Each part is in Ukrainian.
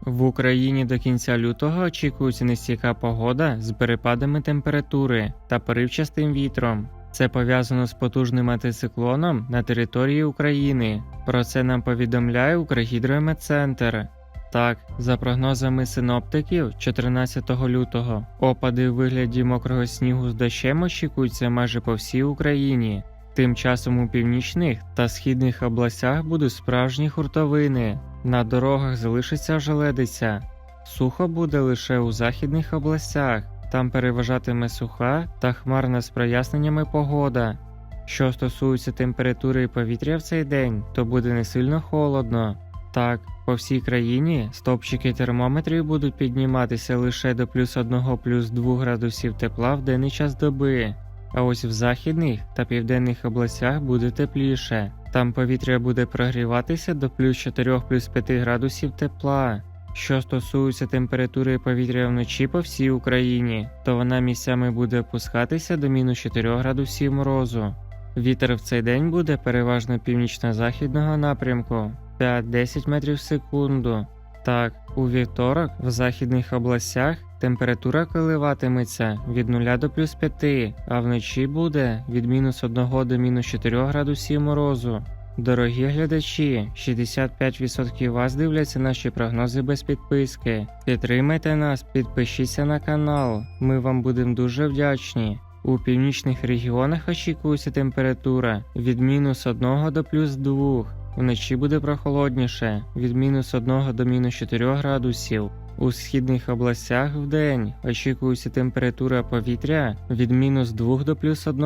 В Україні до кінця лютого очікується нестійка погода з перепадами температури та поривчастим вітром. Це пов'язано з потужним антициклоном на території України. Про це нам повідомляє Укргідрометцентр. Так, за прогнозами синоптиків, 14 лютого опади у вигляді мокрого снігу з дощем очікуються майже по всій Україні. Тим часом у північних та східних областях будуть справжні хуртовини. На дорогах залишиться ожеледиця. Сухо буде лише у західних областях. Там переважатиме суха та хмарна з проясненнями погода. Що стосується температури повітря в цей день, то буде не сильно холодно. Так, по всій країні стопчики термометрів будуть підніматися лише до плюс 1 плюс 2 градусів тепла в денний час доби. А ось в західних та південних областях буде тепліше. Там повітря буде прогріватися до плюс 4 плюс 5 градусів тепла. Що стосується температури повітря вночі по всій Україні, то вона місцями буде опускатися до мінус 4 градусів морозу. Вітер в цей день буде переважно північно-західного напрямку 5-10 метрів в секунду. Так, у вівторок в західних областях температура коливатиметься від 0 до плюс 5, а вночі буде від мінус 1 до мінус 4 градусів морозу. Дорогі глядачі, 65% вас дивляться наші прогнози без підписки. Підтримайте нас, підпишіться на канал. Ми вам будемо дуже вдячні. У північних регіонах очікується температура від мінус 1 до плюс 2. Вночі буде прохолодніше від мінус 1 до мінус 4 градусів. У східних областях вдень очікується температура повітря від мінус 2 до плюс 1,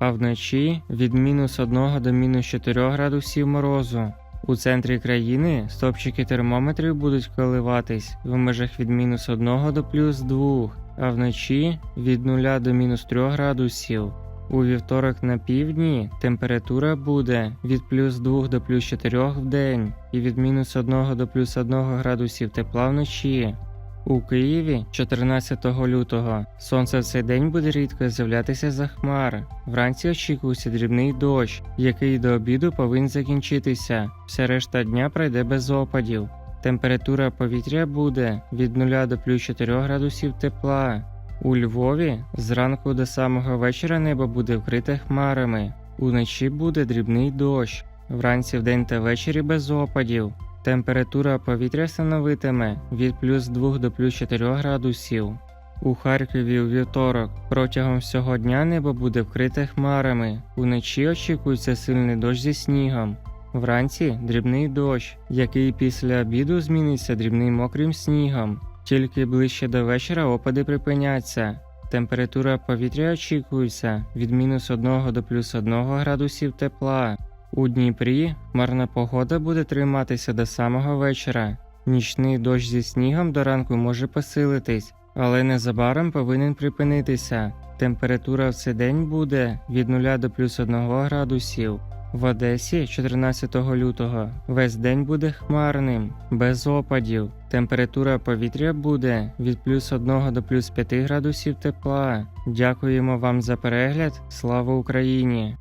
а вночі від мінус 1 до мінус 4 градусів морозу. У центрі країни стопчики термометрів будуть коливатись в межах від мінус 1 до плюс 2, а вночі від 0 до мінус 3 градусів. У вівторок на півдні температура буде від плюс 2 до плюс 4 в день і від мінус 1 до плюс 1 градусів тепла вночі. У Києві 14 лютого сонце в цей день буде рідко з'являтися за хмар. Вранці очікується дрібний дощ, який до обіду повинен закінчитися. Вся решта дня пройде без опадів. Температура повітря буде від 0 до плюс 4 градусів тепла. У Львові зранку до самого вечора небо буде вкрите хмарами. Уночі буде дрібний дощ. Вранці вдень та ввечері без опадів. Температура повітря становитиме від плюс 2 до плюс 4 градусів. У Харкові у вівторок протягом всього дня небо буде вкрите хмарами. Уночі очікується сильний дощ зі снігом. Вранці дрібний дощ, який після обіду зміниться дрібним мокрим снігом. Тільки ближче до вечора опади припиняться. Температура повітря очікується від мінус 1 до плюс 1 градусів тепла. У Дніпрі хмарна погода буде триматися до самого вечора. Нічний дощ зі снігом до ранку може посилитись, але незабаром повинен припинитися. Температура в цей день буде від 0 до плюс 1 градусів. В Одесі 14 лютого весь день буде хмарним, без опадів. Температура повітря буде від плюс 1 до плюс 5 градусів тепла. Дякуємо вам за перегляд. Слава Україні!